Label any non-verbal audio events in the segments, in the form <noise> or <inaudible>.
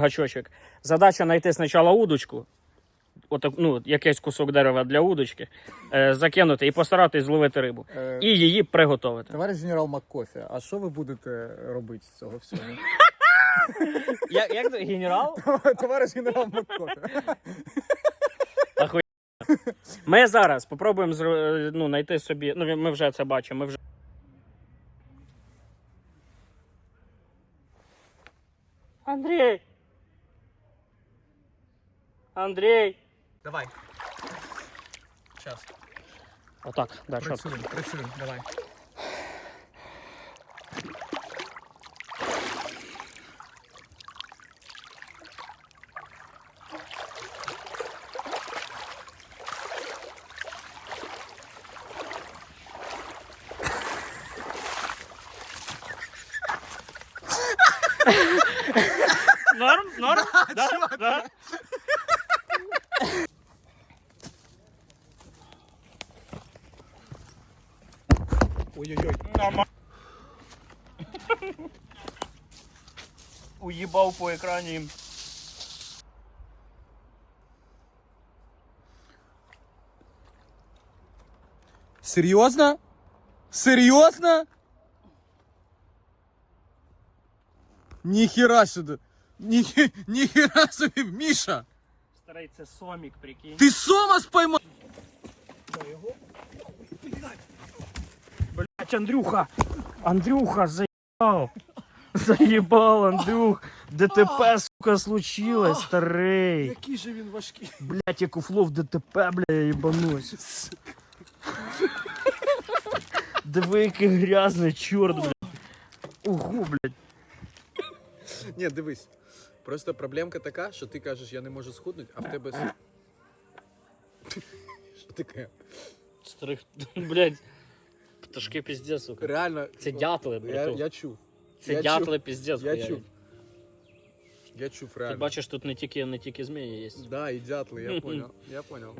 гачочок. Задача знайти спочатку удочку, отак, ну, якийсь кусок дерева для удочки, е, закинути і постаратись зловити рибу. Е, І її приготувати. Товариш генерал Маккофі, а що ви будете робити з цього всього? <laughs> Як, генерал? Товариш генерал Маккофі. <laughs> Ми зараз спробуємо зро- ну, знайти собі. Ну, ми вже це бачимо. Ми вже... Андрій! Андрій! Давай. Час. Отак, да, що? Працюємо, працюємо, давай. Норм? Норм? Да, да. Ой-ой-ой. Уїбав по екрані. Серйозно? Серйозно? Ніхіра сюди. Ні, ніхіра <laughs> собі, Міша! Старий, це сомік, прикинь. Ти сома споймав? Блять, Андрюха! Андрюха, заебал! Заебал, Андрюх! ДТП, сука, случилось, старий! Який же він важкий. Блять, як у флов ДТП, бля, я їбанусь. Диви, який грязний, чорт, блядь. Ого, блядь. Ні, дивись. Просто проблемка така, що ти кажеш, я не можу схуднути, а в тебе. с- Що таке? Старих, блядь. Пташки піздець, сука. Реально. Це дятли, я, брату. я чув. Це я дятли піздець, Я чув. Я чув, Ти реально. бачиш, тут не тільки, не тільки змії є. Да, і дятли, я <laughs> понял. Я понял.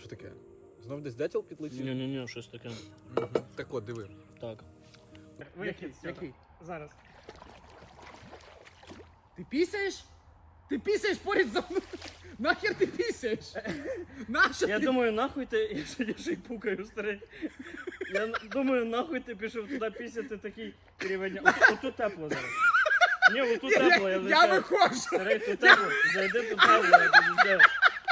Що таке? Знов десь дятел підлетів? Ні-ні-ні, щось таке. Мгм. Так от, диви. Так. Який? Зараз. Ти пісяєш? Ти пісяєш поряд за мною? Нахер ти пісяєш? Нащо Я ти? думаю, нахуй ти. Я я ще й пукаю, старий. Я думаю, нахуй ти пішов туди пісяти такий рівень. От, тут тепло зараз. Ні, от тут тепло, я Я вже. виходжу. Старий, тут тепло. Зайди тут тепло, я тобі знаю.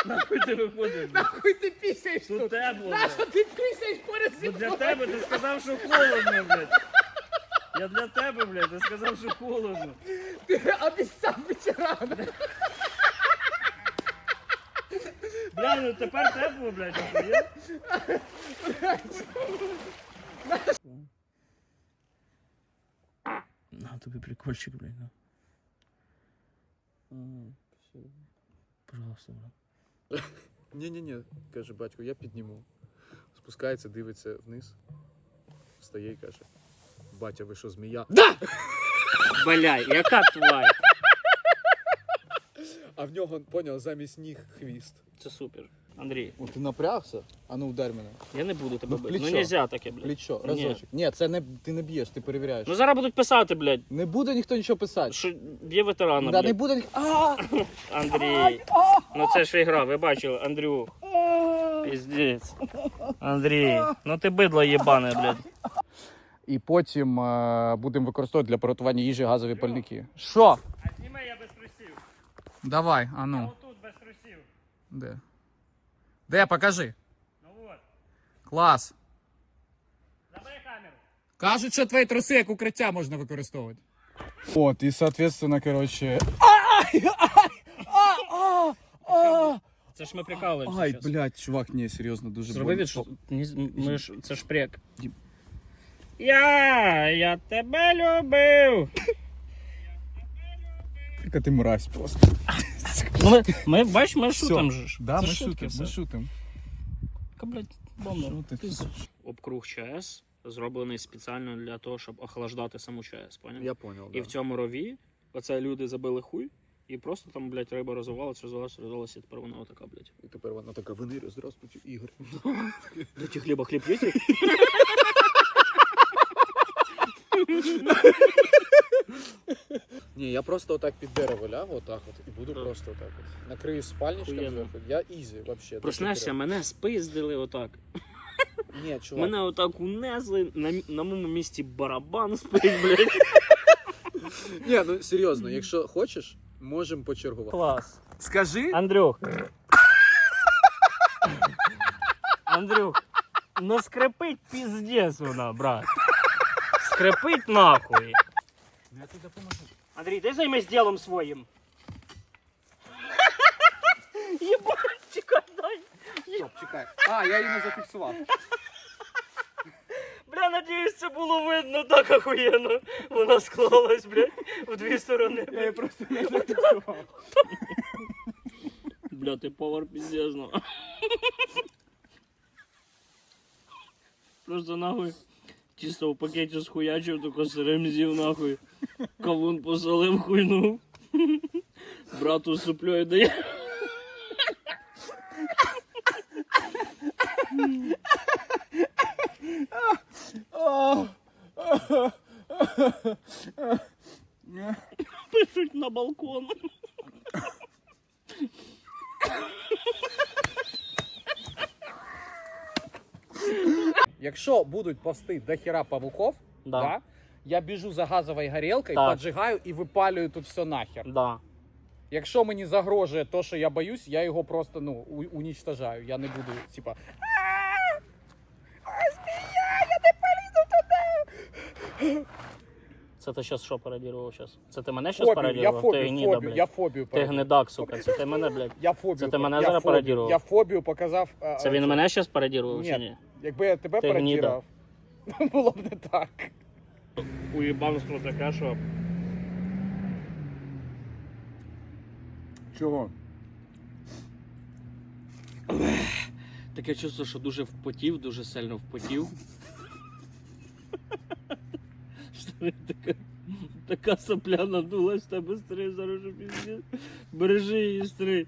Нахуй ти виходиш. Нахуй ти пісяєш Тут тут? тепло. Нащо ти пісяєш поряд зі Ну для мною? тебе ти сказав, що холодно, блядь. Я для тебе, блядь, ти сказав, що холодно. Ти обіцяв ветерана. Бля, ну тепер тепло, блядь, охуєв? На тобі прикольчик, блядь, на. Пожалуйста, брат. Ні-ні-ні, каже батько, я підніму. Спускається, дивиться вниз. Встає і каже. Батя, ви що, змія? <laughs> Бля, яка тварь. А в нього, поняв, замість ніг хвіст. Це супер. Андрій, О, ти напрягся? А ну удар мене. я не буду тебе Ну, в бити. Ну плечо. нельзя таке, блядь. Плечо, Ні. разочок. Ні, це не ти не б'єш, ти перевіряєш. Ну зараз будуть писати, блядь, Не буде ніхто нічого писати. що є ветерана, Да, не блядь. буде ні... А! <laughs> Андрій. Ну це ж ігра, ви бачили, Андрюх. Піздець. Андрій, ну ти бидло єбане, блядь. І потім е, будемо використовувати для приготування їжі газові пальники. Що? А зніми я без трусів. Давай, а ну. Отут без трусів. Де? Де, покажи. Ну от. Клас. Забери камеру. Кажуть, що твої труси як укриття можна використовувати. От, і, соответственно, короче. Це ж ми прикалуємося. Ай, блядь, чувак, ні, серйозно, дуже Зроби від, що ні, ми ж, це ж прек. Дім. Я, я тебе любив. Яка ти мразь просто. Ну, ми, ми, бач, ми шутим же ж. Да, Це ми шутки все. ми шутимо. Яка, блядь, бомба. Шутить. Обкруг ЧАЕС зроблений спеціально для того, щоб охлаждати саму ЧАЕС, поняв? Я понял, І в цьому рові оце люди забили хуй, і просто там, блядь, риба розвивалася, розвивалася, розвивалася, і тепер вона отака, блядь. І тепер вона така винирю, здравствуйте, Ігор. Дайте хліба хліб їсти? <laughs> <laughs> Ні, я просто отак під дерево лягу, отак от, і буду просто отак от. Накрию спальничком зверху. Я ізі вообще. Проснешся, мене спиздили отак. Ні, чувак. Мене отак унесли, на, на моєму місці барабан спить, блядь. Ні, ну серйозно, якщо хочеш, можемо почергувати. Клас. Скажи, Андрюх. Андрюх, ну скрипить піздець вона, брат. Хрипить нахуй. Ну я тут допоможу. Андрій, ти займись ділом своїм. Єбать, чекай, дай. Стоп, чекай. А, я її не зафіксував. Бля, надіюсь, це було видно так охуєнно. Вона склалась, блядь, в дві сторони. Я її просто не зафіксував. Бля, ти повар піздєжно. Просто нахуй. тісто в пакеті схуячив, тако сирим з'їв нахуй. Кавун посолив, хуйну. Брату суплює дає. Пишуть на балкон. Якщо будуть повсти до хера павуков, да. Да, я біжу за газовою горілкою, Так. поджигаю і випалюю тут все нахер. Да. Якщо мені загрожує то, що я боюсь, я його просто ну у- унічтожаю. Я не буду, типа. Змія, я не полізу туди!» Це ти зараз що пародірував щас? Це ти мене щас Фобію, я пародірував? ти фобію, ні, фобію, блядь. я фобію Ти пародію. гнидак, сука, це ти мене, блядь. Я фобію. Це ти мене зараз пародірував? Я фобію показав. Це він мене щас пародірував чи Ні. ні? Якби я тебе Ти <laughs> було б не так. Уїбан з крутака, що Чого? таке чувство, що дуже впотів, дуже сильно впотів. Така, така сопля надулась, тебе стрий зараз же пізніше. Бережи її стрий.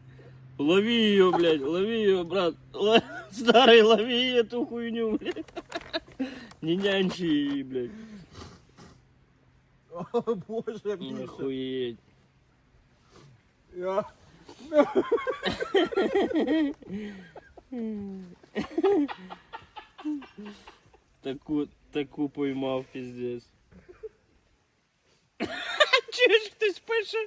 Лови ее, блядь, лови ее, брат. Л... Старый, лови эту хуйню, блядь. Не нянчи ее, блядь. О, боже, ну, блядь. Охуеть. Я... Таку, таку поймав, пиздец. Чуєш, хтось пише?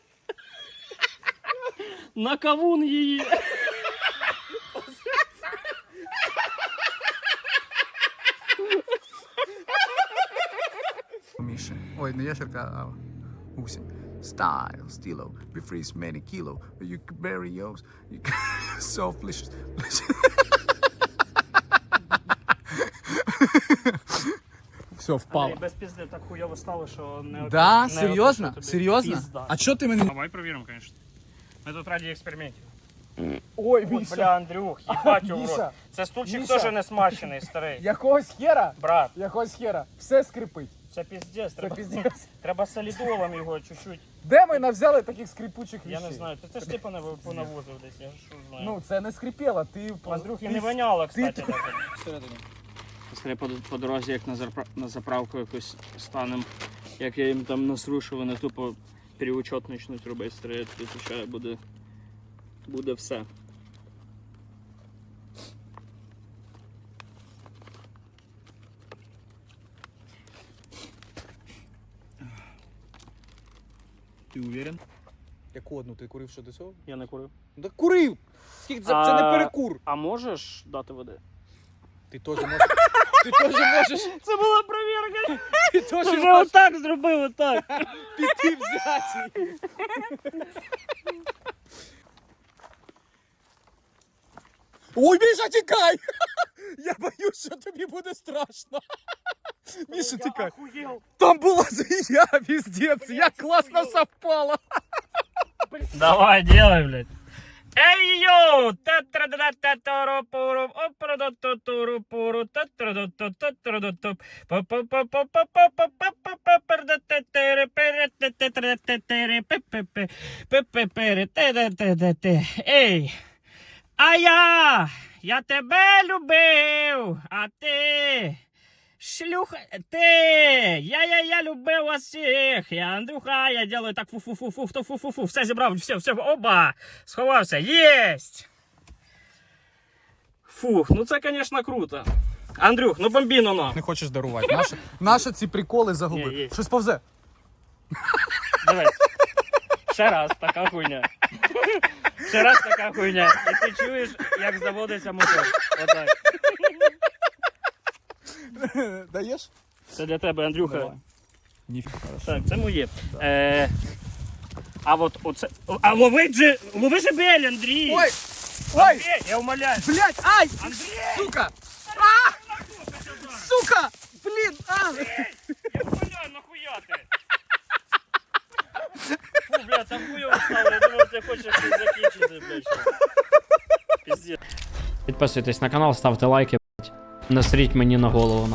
на кавун її. Миша, Ой, ну не ящерка, а гусінь. Style, stilo, be free many kilo, but you can bury yours, you can <laughs> soft delicious. Все, впало. Андрій, без пізди так хуйово стало, що не Да? Серйозно? Серйозно? А чого ти мене... Давай перевіримо, звісно. Ми тут раді експериментів. Ой, Ой, Віся, бля, Андрюх, їбать у рот. Це стульчик Міша. теж не смачений, старий. якогось хера, Брат, якогось хера, все скрипить. це піздець, Це треба, піздець. <laughs> треба солідолом його чуть-чуть. Де ми навзяли таких скрипучих Я не знаю, ти це ж типу ти пона- понавозив десь, я ж що знаю. Ну, це не скрипело, ти... Андрюхи ти- не воняло, кстати. ти- всередині. Після по, по дорозі, як на, зарпра- на заправку якось станемо. як я їм там насрушу, вони тупо переучет почнуть робити, стріляти, то буде, буде все. Ти уверен? Яку одну ти курив що до цього? Я не курив. Да курив! Скільки це, це не перекур! А можеш дати води? Ти теж можеш. Ти теж можеш. Це була правда. Ти теж Вже ваш- отак зробив, отак. піти взяти. Ой, Міша, тікай! Я боюсь, що тобі буде страшно. Міша, тікай. Там була змія, піздець, як класно совпало. Давай, делай, блядь. Ей йоу! Ей! А я! Я тебе любив! А ти! Шлюха, ти! Я-я-я любив вас всіх! Я Андрюха, я делаю так фу-фу-фу-фу, фу фу фу фу все зібрав, все, все, оба! Сховався, єсть! Фух, ну це, звісно, круто. Андрюх, ну бомбіно на. Не хочеш дарувати. Наші, наші ці приколи Ні, загубив. є. Щось повзе. Дивись. Ще раз така хуйня. Ще раз така хуйня. І ти чуєш, як заводиться мотор. Отак. <laughs> Даєш? Це для тебе, Андрюха. Давай. Ніфіга. Так, це моє. Е, а от оце. А ловить же. Лови же бель, Андрій! Ой! Ой! Андрій, я умоляю. Блять! Ай! Андрій! Сука! А! Сука! Блін! А! Я умоляю, нахуя ти? Фу, бля, там хуйово стало, я думав, ти хочеш щось закінчити, блядь. що. Піздець. Підписуйтесь на канал, ставте лайки, блядь. Насріть мені на голову.